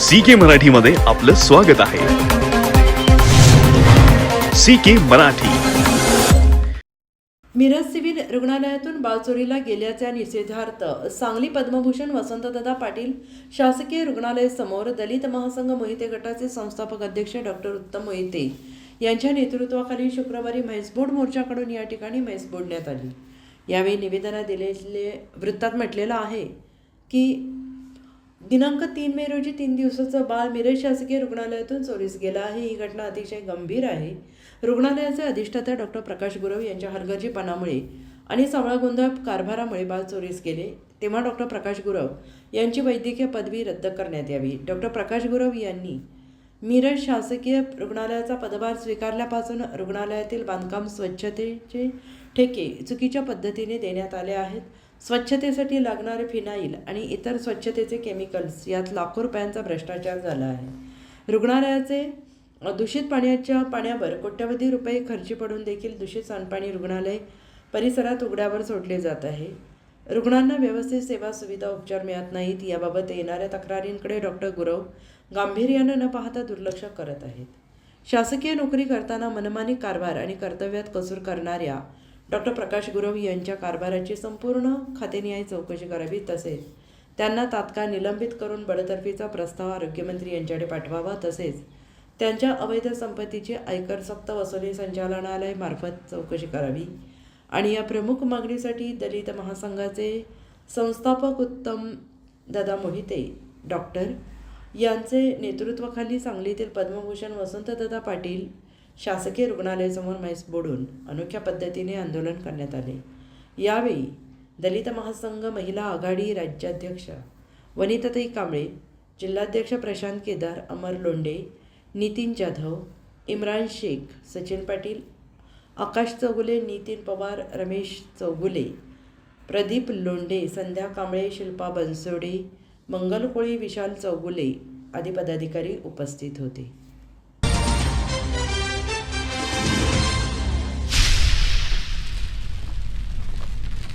C के मराठीमध्ये आपलं स्वागत आहे. C K Marathi. Miraj civil रुग्णालयातून बालचोरीला गेल्याच्या निषेधार्थ सांगली पद्मभूषण वसंतदादा पाटील शासकीय रुग्णालय समोर दलित महासंघ मोहिते गटाचे संस्थापक अध्यक्ष डॉक्टर उत्तम मोहिते यांच्या नेतृत्वाखाली शुक्रवारी म्हैसबोड मोर्चाकडून या ठिकाणी म्हैस बोडण्यात आली. यावेळी निवेदनात दिलेले वृत्तात म्हटलेलं आहे की दिनांक तीन मे रोजी तीन दिवसाचं बाळ मिरज शासकीय रुग्णालयातून चोरीस गेला. आहे ही घटना अतिशय गंभीर आहे. रुग्णालयाचे अधिष्ठाता डॉक्टर प्रकाश गुरव यांच्या हलगर्जीपणामुळे आणि सावळा गोंधळ कारभारामुळे बाळ चोरीस गेले. तेव्हा डॉक्टर प्रकाश गुरव यांची वैद्यकीय पदवी रद्द करण्यात यावी. डॉक्टर प्रकाश गुरव यांनी मिरज शासकीय रुग्णालयाचा पदभार स्वीकारल्यापासून रुग्णालयातील बांधकाम स्वच्छतेचे ठेके चुकीच्या पद्धतीने देण्यात आले आहेत. स्वच्छतेसाठी लागणारे फिनाईल आणि इतर स्वच्छतेचे केमिकल्स यात लाखो रुपयांचा भ्रष्टाचार झाला आहे. रुग्णालयाचे दूषित पाण्याच्या पाण्यावर कोट्यवधी रुपये खर्ची पडून देखील दूषित सांडपाणी रुग्णालय परिसरात उघड्यावर सोडले जात आहे. रुग्णांना व्यवस्थित सेवा सुविधा उपचार मिळत नाहीत. याबाबत येणाऱ्या तक्रारींकडे डॉक्टर गुरव गांभीर्यानं न पाहता दुर्लक्ष करत आहेत. शासकीय नोकरी करताना मनमानी कारभार आणि कर्तव्यात कसूर करणाऱ्या डॉक्टर प्रकाश गुरव यांच्या कारभाराची संपूर्ण खातेनिहाय चौकशी करावी तसेच त्यांना तात्काळ निलंबित करून बडतर्फीचा प्रस्ताव आरोग्यमंत्री यांच्याकडे पाठवावा तसेच त्यांच्या अवैध संपत्तीची आयकर सक्त वसुली संचालनालय मार्फत चौकशी करावी. आणि या प्रमुख मागणीसाठी दलित महासंघाचे संस्थापक उत्तम दादा मोहिते डॉक्टर यांचे नेतृत्वाखाली सांगलीतील पद्मभूषण वसंतदादा पाटील शासकीय रुग्णालयासमोर म्हैस बोडून अनोख्या पद्धतीने आंदोलन करण्यात आले. यावेळी दलित महासंघ महिला आघाडी राज्याध्यक्ष वनिताताई कांबळे जिल्हाध्यक्ष प्रशांत केदार अमर लोंडे नितीन जाधव इम्रान शेख सचिन पाटील आकाश चौगुले नितीन पवार रमेश चौगुले प्रदीप लोंडे संध्या कांबळे शिल्पा बनसोडे मंगल कोळी विशाल चौगुले आदी पदाधिकारी उपस्थित होते.